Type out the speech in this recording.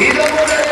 Y